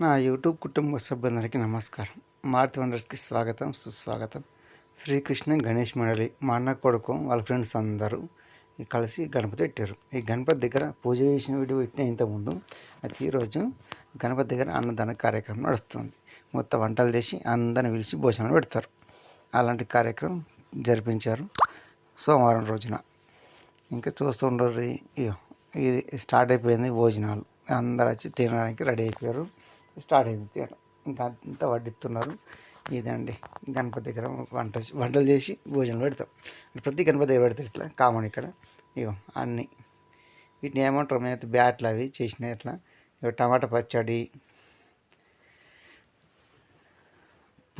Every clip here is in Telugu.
నా యూట్యూబ్ కుటుంబ సభ్యులందరికీ నమస్కారం. మారుతి వండర్స్కి స్వాగతం సుస్వాగతం. శ్రీకృష్ణ గణేష్ మండలి మా అన్న కొడుకు వాళ్ళ ఫ్రెండ్స్ అందరూ కలిసి గణపతి పెట్టారు. ఈ గణపతి దగ్గర పూజ చేసిన వీడియో పెట్టిన ఇంతకుముందు అయితే ఈరోజు గణపతి దగ్గర అన్నదాన కార్యక్రమం నడుస్తుంది. మొత్తం వంటలు చేసి అందరిని పిలిచి భోజనాలు పెడతారు. అలాంటి కార్యక్రమం జరిపించారు సోమవారం రోజున. ఇంకా చూస్తుండ్రు ఇది స్టార్ట్ అయిపోయింది భోజనాలు. అందరు వచ్చి తినడానికి రెడీ అయిపోయారు. స్టార్ట్ అయింది తినడం ఇంకా అంత వడ్డిస్తున్నారు. ఇదండి. గణపతి దగ్గర వంట వంటలు చేసి భోజనం పెడతాం. ప్రతి గణపతి దగ్గర పెడతారు ఇట్లా కామన్ ఇక్కడ. ఇగో అన్నీ. వీటిని ఏమంటారు? మేమైతే బ్యాట్లు అవి చేసినాయి ఇట్లా ఇగో టమాటా పచ్చడి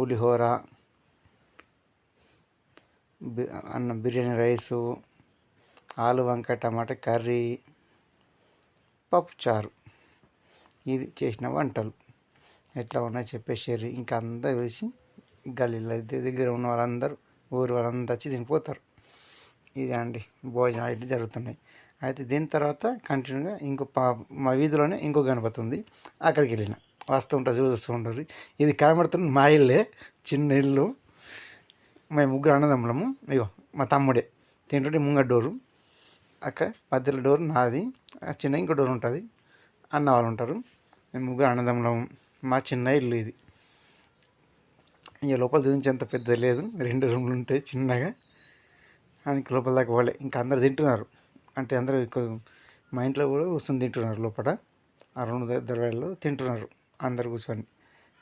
పులిహోర బి- అన్నం బిర్యానీ రైసు ఆలు వంకాయ టమాటా కర్రీ పప్పుచారు ఇది చేసిన వంటలు. ఎట్లా ఉన్నాయో చెప్పేసారు ఇంకా అందరు కలిసి గల్లీలో దగ్గర ఉన్న వాళ్ళందరూ ఊరు వాళ్ళందరూ వచ్చి తినిపోతారు. ఇది అండి భోజనాలు ఇట్లా జరుగుతున్నాయి. అయితే దీని తర్వాత కంటిన్యూగా ఇంకో పా మా వీధిలోనే ఇంకో గణపతి ఉంది. అక్కడికి వెళ్ళిన. వస్తుంటారు చూస్తూ ఉంటారు. ఇది కనబడుతున్న మా ఇల్లే చిన్న ఇల్లు. మేము ముగ్గురు అన్నదమ్ములము. ఇగో మా తమ్ముడే. తింటుంటే ముంగ డోరు. అక్కడ మధ్యలో డోర్ నాది. చిన్న ఇంకో డోర్ ఉంటుంది. అన్న వాళ్ళు ఉంటారు. మేము ముగ్గురు అన్నదమ్ములము. మా చిన్న ఇల్లు ఇది. ఇక లోపల చూపించి అంత పెద్ద లేదు. రెండు రూమ్లు ఉంటాయి చిన్నగా. అందుకే లోపల దాకా పోలే. ఇంకా అందరు తింటున్నారు. అంటే అందరూ మా ఇంట్లో కూడా కూర్చొని తింటున్నారు లోపల. ఆ రెండు దర్వాజలో తింటున్నారు అందరు కూర్చొని.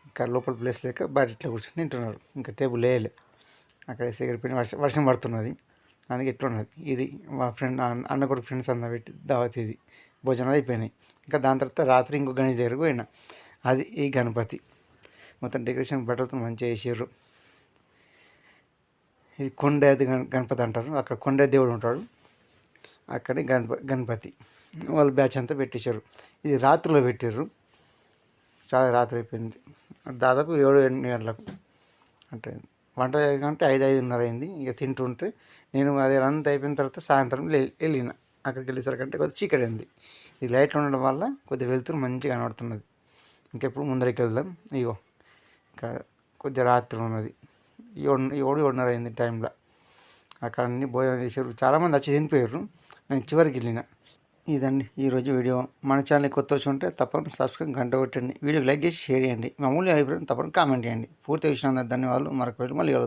ఇంకా లోపల ప్లేస్ లేక బయట ఇట్లా కూర్చొని తింటున్నారు. ఇంకా టేబుల్ వేయలే అక్కడ ఎగిరిపోయిన వర్షం వర్షం పడుతున్నది. అందుకే ఇట్లా ఉన్నది ఇది మా ఫ్రెండ్ అన్న- అన్న కొడుకు ఫ్రెండ్స్ అందరూ పెట్టి దావత్ ఇది. భోజనాలు అయిపోయినాయి. ఇంకా దాని తర్వాత రాత్రి ఇంకో గణేష్ దగ్గరకు పోయినా. అది ఈ గణపతి. మొత్తం డెకరేషన్ బట్టలతో మంచిగా వేసారు ఇది కొండది గణ గణపతి అంటారు. అక్కడ కొండ దేవుడు ఉంటాడు. అక్కడే గణప గణపతి. వాళ్ళ బ్యాచ్ అంతా పెట్టేశారు ఇది రాత్రిలో పెట్టారు చాలా రాత్రి అయిపోయింది. దాదాపు ఏడు ఎనిమిది గంటలకు. అంటే వంట అంటే ఐదు ఐదున్నర అయింది. ఇక తింటుంటే నేను అది అంతా అయిపోయిన తర్వాత సాయంత్రం లే- వెళ్ళిన. అక్కడికి వెళ్ళేసరికంటే కొద్దిగా చీకటి అయింది. ఈ లైట్లు ఉండడం వల్ల కొద్దిగా వెళ్తురు మంచిగా కనబడుతున్నది. ఇంకెప్పుడు ముందరికి వెళ్దాం. ఇగో ఇంకా కొద్దిగా రాత్రి ఉన్నది. ఏడు ఏడున్నర అయింది టైంలో. అక్కడ అన్ని భోజనం చేశారు చాలామంది వచ్చి తినిపోయారు. నేను చివరికి వెళ్ళిన. ఇదండి ఈరోజు వీడియో. మన ఛానల్ కొత్త వచ్చి ఉంటే తప్పకుండా సబ్స్క్రైబ్ గంట కొట్టండి. వీడియోకి లైక్ చేసి షేర్ చేయండి. మామూలు అభిప్రాయం తప్పకుండా కామెంట్ చేయండి. పూర్తి విషయం ధన్యవాదాలు. మరొక వీడియో మళ్ళీ